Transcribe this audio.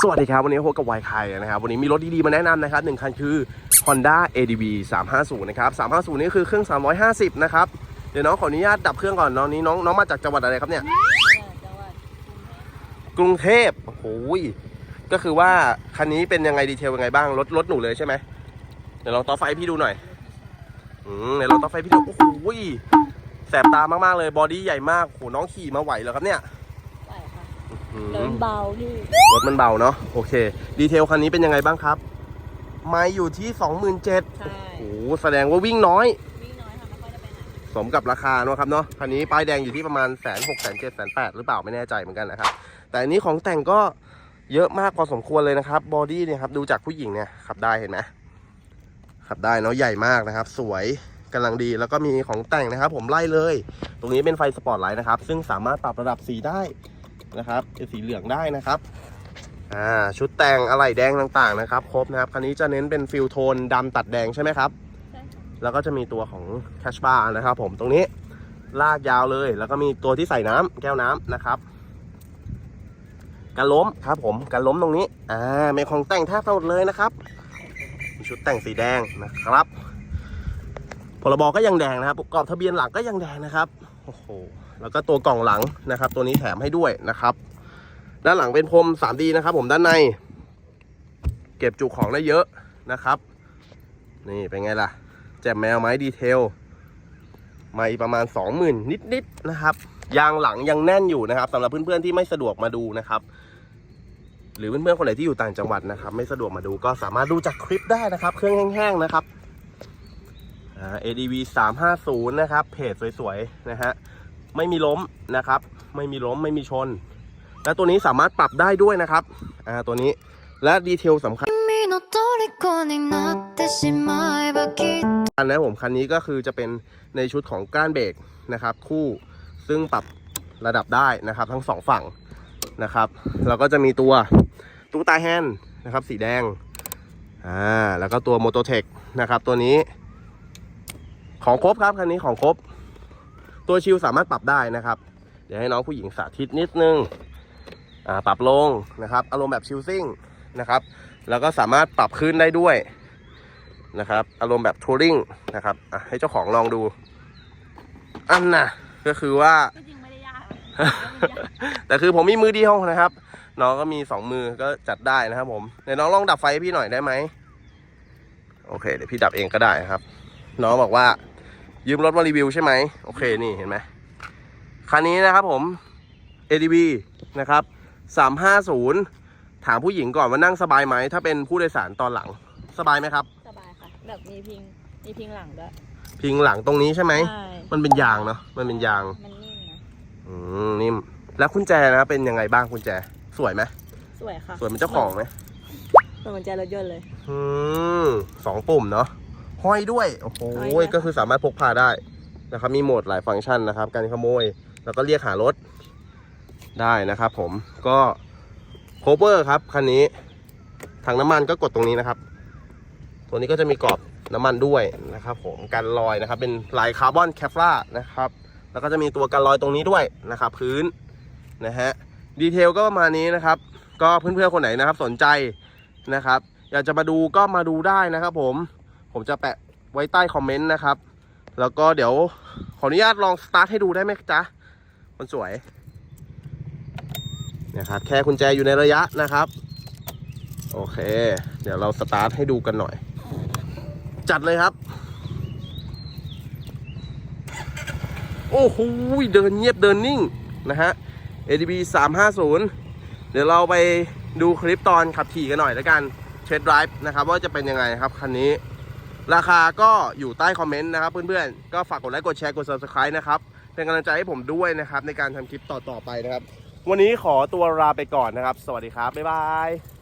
สวัสดีครับ วันนี้พบกับไวคายนะครับ วันนี้มีรถดีๆ มาแนะนำนะครับหนึ่งคันคือ Honda ADV 350 นะครับ 350 นี่คือเครื่อง 350 นะครับ เดี๋ยวน้องขออนุญาตดับเครื่องก่อนน้องนี้น้องน้องมาจากจังหวัดอะไรครับเนี่ยจังหวัดกรุงเทพโอ้โหยก็คือว่าคันนี้เป็นยังไงดีเทลยังไงบ้าง รถรถหนูเลยใช่ไหมเดี๋ยวลองต่อไฟให้พี่ดูหน่อยอืมเดี๋ยวลองต่อไฟให้พี่ดู โอ้โหยแสบตามากๆเลย บอดี้ใหญ่มากโหน้องขี่มาไหวเหรอครับเนี่ยใช่ ค่ะอืมเดินเบาพี่ รถมันเบาเนาะโอเค ดีเทลคันนี้เป็นยังไงบ้างครับ ไม่อยู่ที่ 27,000ใช่โอ้โหแสดงว่าวิ่งน้อย วิ่งน้อยค่ะไม่ค่อยจะไปไหนสมกับราคาเนอะครับเนาะคันนี้ป้ายแดงอยู่ที่ประมาณแสนหกแสนเจ็ดแสนแปดหรือเปล่าไม่แน่ใจเหมือนกันนะครับ แต่อันนี้ของแต่งก็เยอะมากพอสมควรเลยนะครับบอดี้เนี่ยครับดูจากผู้หญิงเนี่ยขับได้เห็นไหมขับได้เนาะใหญ่มากนะครับ สวยกำลังดีแล้วก็มีของแต่งนะครับ ผมไล่เลย ตรงนี้เป็นไฟสปอตไลท์นะครับ ซึ่งสามารถปรับระดับสีได้ นะครับเป็นสีเหลืองได้นะครับอ่าชุดแต่งอะไหล่แดงต่างๆนะครับครบนะครับคันนี้จะเน้นเป็นฟิลโทนดำตัดแดงใช่ไหมครับใช่ค่ะแล้วก็จะมีตัวของแคชบาร์นะครับผมตรงนี้ลากยาวเลย แล้วก็มีตัวที่ใส่น้ำแก้วน้ำนะครับกันล้มครับผมกันล้มตรงนี้อ่ามีของแต่งแทบทั้งหมดเลยนะครับมีชุดแต่งสีแดงนะครับ พรบก็ยังแดงนะครับปรอบทะเบียนหลังก็ยังแดงนะครับโอ้โหแล้วก็ตัวกล่องหลังนะครับ ตัวนี้แถมให้ด้วยนะครับ ด้านหลังเป็นพรม 3D นะครับ ผมด้านใน เก็บจุของได้เยอะนะครับ นี่เป็นไงล่ะ แจมแมวไม้ดีเทลไม่ประมาณ 20,000 นิดๆนะครับยางหลังยังแน่นอยู่นะครับสำหรับเพื่อนๆที่ไม่สะดวกมาดูนะครับ หรือเพื่อนๆคนไหนที่อยู่ต่างจังหวัดนะครับ ไม่สะดวกมาดูก็สามารถดูจากคลิปได้นะครับ เครื่องแห้งๆนะครับ ADV 350 นะครับ เพจสวยๆ นะฮะ ไม่มีล้มนะครับ ไม่มีล้มไม่มีชน และตัวนี้สามารถปรับได้ด้วยนะครับ อ่า ตัวนี้ และดีเทลสำคัญคันนะผมคันนี้ก็คือจะเป็นในชุดของก้านเบรกนะครับ คู่ ซึ่งปรับระดับได้นะครับ ทั้งสองฝั่งนะครับ แล้วก็จะมีตัวตู้ตาแฮนนะครับ สีแดง อ่า แล้วก็ตัวโมโตเทคนะครับ ตัวนี้ ของครบครับคันนี้ของครบ ตัวชิลสามารถปรับได้นะครับ เดี๋ยวให้น้องผู้หญิงสาธิตนิดนึงอ่าปรับลงนะครับ อารมณ์แบบชิลซิ่งนะครับ แล้วก็สามารถปรับขึ้นได้ด้วยนะครับ อารมณ์แบบทัวริงนะครับอะให้เจ้าของลองดู อันน่ะก็คือว่าแต่คือผมมีมือเดียวนะครับ น้องก็มีสองมือก็จัดได้นะครับ ผมเดี๋ยวน้องลองดับไฟให้พี่หน่อยได้ไหมโอเค เดี๋ยวพี่ดับเองก็ได้ครับ น้องบอกว่า ยืมรถมารีวิวใช่ไหมโอเคนี่เห็นไหมคันนี้นะครับผม ADB นะครับ 350 ถามผู้หญิงก่อนว่านั่งสบายไหม ถ้าเป็นผู้โดยสารตอนหลังสบายไหมครับ สบายค่ะ แบบมีพิง มีพิงหลังด้วย พิงหลังตรงนี้ใช่ไหม ใช่ มันเป็นยางเนาะ มันเป็นยาง มันนิ่มนะ อืมนิ่ม แล้วกุญแจนะเป็นยังไงบ้างกุญแจ สวยไหม สวยค่ะ สวยเป็นเจ้าของไหมเหมือนกุญแจรถยนต์เลย อืมสองปุ่มเนาะ ห้อยด้วย โอ้โหห้อยด้วยค่ะก็คือสามารถพกพาได้นะครับ มีโหมดหลายฟังก์ชันนะครับ การขโมย แล้วก็เรียกหารถได้นะครับผม ก็โคเวอร์ครับคันนี้ ถังน้ำมันก็กดตรงนี้นะครับ ตัวนี้ก็จะมีกรอบน้ำมันด้วยนะครับผม กันรอยนะครับ เป็นลายคาร์บอนแคฟรานะครับ แล้วก็จะมีตัวกันรอยตรงนี้ด้วยนะครับ พื้นนะฮะ ดีเทลก็ประมาณนี้นะครับ ก็เพื่อนๆคนไหนนะครับ สนใจนะครับ อยากจะมาดูก็มาดูได้นะครับผม ผมจะแปะไว้ใต้คอมเมนต์นะครับ แล้วก็เดี๋ยวขออนุญาตลองสตาร์ทให้ดูได้ไหมจ๊ะคนสวยนะครับแค่กุญแจอยู่ในระยะนะครับ โอเค เดี๋ยวเราสตาร์ทให้ดูกันหน่อย จัดเลยครับ โอ้โหเดินเงียบเดินนิ่งนะฮะ ADB 350 เดี๋ยวเราไปดูคลิปตอนขับขี่กันหน่อยแล้วกันเช็ดไดรฟ์นะครับ ว่าจะเป็นยังไงครับคันนี้ ราคาก็อยู่ใต้คอมเมนต์นะครับเพื่อนๆ ก็ฝากกดไลค์กดแชร์กด subscribe นะครับ เป็นกำลังใจให้ผมด้วยนะครับ ในการทำคลิปต่อๆไปนะครับ วันนี้ขอตัวลาไปก่อนนะครับ สวัสดีครับ บ๊ายบาย